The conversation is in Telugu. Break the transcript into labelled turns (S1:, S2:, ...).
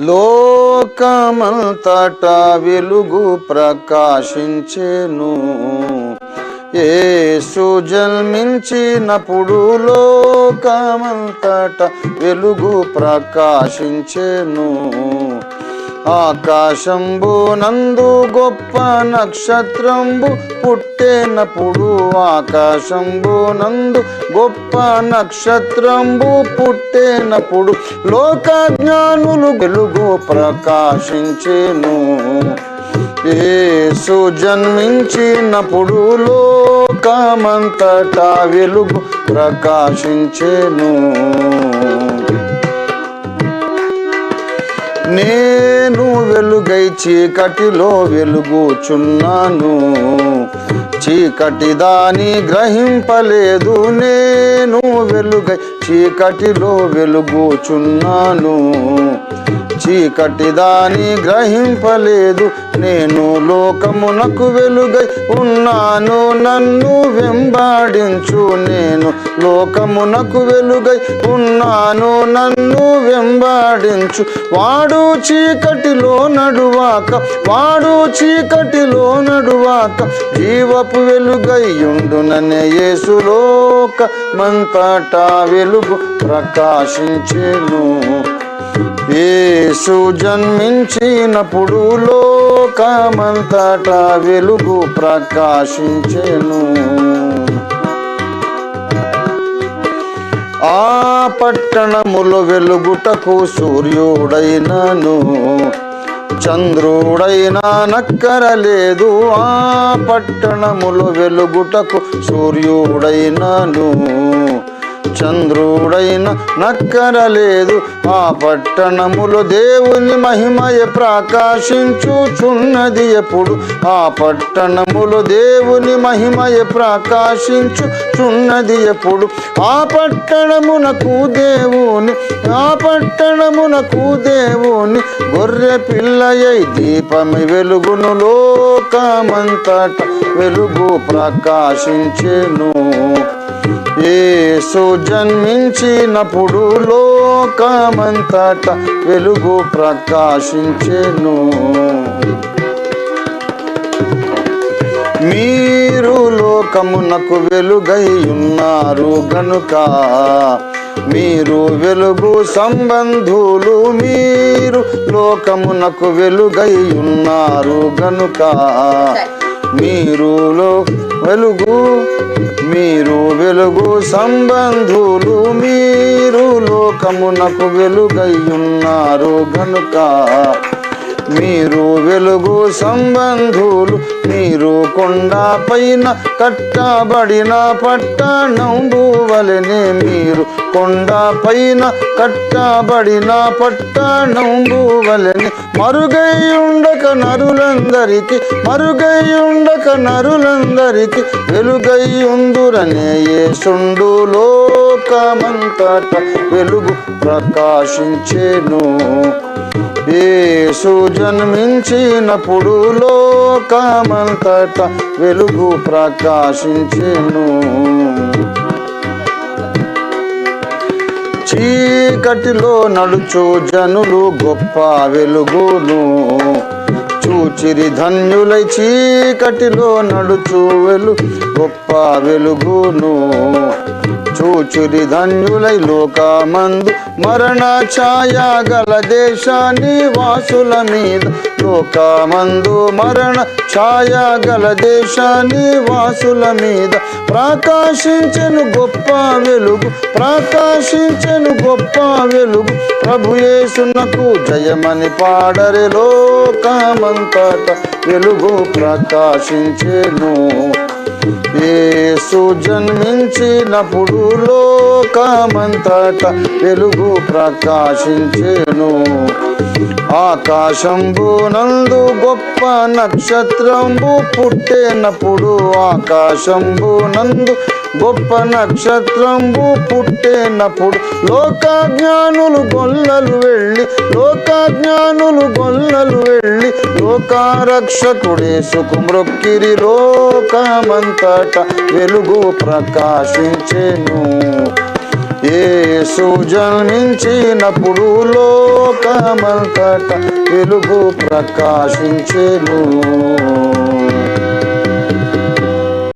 S1: లోకమంతట వెలుగు ప్రకాశించెను. ఏసు జన్మించినప్పుడు లోకమంతట వెలుగు ప్రకాశించెను. ఆకాశంబు నందు గొప్ప నక్షత్రంబు పుట్టేనప్పుడు ఆకాశంబు నందు గొప్ప నక్షత్రంబు పుట్టేనప్పుడు లోక జ్ఞానులు వెలుగు ప్రకాశించేను. ఏసు జన్మించినప్పుడు లోకమంతటా వెలుగు ప్రకాశించేను. నేను వెలుగై చీకటిలో వెలుగుచున్నాను. చీకటి దాని గ్రహింపలేదు నేను వెలుగై చీకటిలో వెలుగుచున్నాను. చీకటి దాని గ్రహింపలేదు. నేను లోకమునకు వెలుగై ఉన్నాను నన్ను వెంబాడించు. నేను లోకమునకు వెలుగై ఉన్నాను నన్ను వెంబాడించు. వాడు చీకటిలో నడువాక వాడు చీకటిలో నడువాక జీవపు వెలుగై ఉండుననే యేసులోక మంతటా వెలుగు ప్రకాశించెను. యేసు జన్మించినప్పుడు లోకమంతటా వెలుగు ప్రకాశించెను. ఆ పట్టణములు వెలుగుటకు సూర్యుడైనను. చంద్రుడైనా నక్కరలేదు. ఆ పట్టణములు వెలుగుటకు సూర్యుడైనను. చంద్రుడైన నక్కరలేదు. ఆ పట్టణములో దేవుని మహిమయ ప్రకాశించుచున్నది ఎప్పుడు? ఆ పట్టణములో దేవుని మహిమయ ప్రకాశించుచున్నది ఎప్పుడు? ఆ పట్టణమునకు దేవుని ఆ పట్టణమునకు దేవుని గొర్రె పిల్లయై దీపమి వెలుగును లోకమంతట వెలుగు ప్రకాశించెను. యేసు జన్మించినప్పుడు లోకమంతట వెలుగు ప్రకాశించెను. మీరు లోకమునకు వెలుగై ఉన్నారు గనుక మీరు వెలుగు సంబంధులు మీరు లోకమునకు వెలుగై ఉన్నారు గనుక మీరులో వెలుగు మీరు వెలుగు సంబంధులు మీరు లోకమునకు వెలుగై ఉన్నారు గనుక. మీరు వెలుగు సంబంధులు మీరు కొండ పైన కట్టబడిన పట్టణం భూవలనే మీరు కొండ పైన కట్టబడిన పట్టణం భూవలని మరుగై ఉండక నరులందరికి మరుగై ఉండక నరులందరికి వెలుగై ఉందురనే సుండు లోకమంతట వెలుగు ప్రకాశించెను. యేసు జన్మించినప్పుడు లోకమంతట వెలుగు ప్రకాశించెను. చీకటిలో నడుచు జనులు గొప్ప వెలుగును. చూచిరి ధన్యులై చీకటిలో నడుచు వెలు గొప్ప వెలుగును. చూచిరి ధన్యులై లోకమందు మరణ ఛాయా గల దేశాన్ని వాసుల మీద లోకమందు మరణ ఛాయా గల దేశాన్ని వాసుల మీద. ప్రకాశించను గొప్ప వెలుగు ప్రకాశించను గొప్ప వెలుగు. ప్రభుయేసునకు జయమని పాడరే లోకమంతట వెలుగు ప్రకాశించెను. యేసు జన్మించినప్పుడు లోకమంతట వెలుగు ప్రకాశించెను. ఆకాశంబు నందు గొప్ప నక్షత్రంబు పుట్టేనప్పుడు ఆకాశంబు నందు గొప్ప నక్షత్రంబు పుట్టేనప్పుడు లోకాజ్ఞానులు గొల్లలు వెళ్ళి లోకాజ్ఞానులు గొల్లలు వెళ్ళి లోకారక్షకుడే సుఖమృక్కిరి లోకమంతట వెలుగు ప్రకాశించెను. ఏసు జన్మించినప్పుడు లోకమంతట వెలుగు ప్రకాశించెను.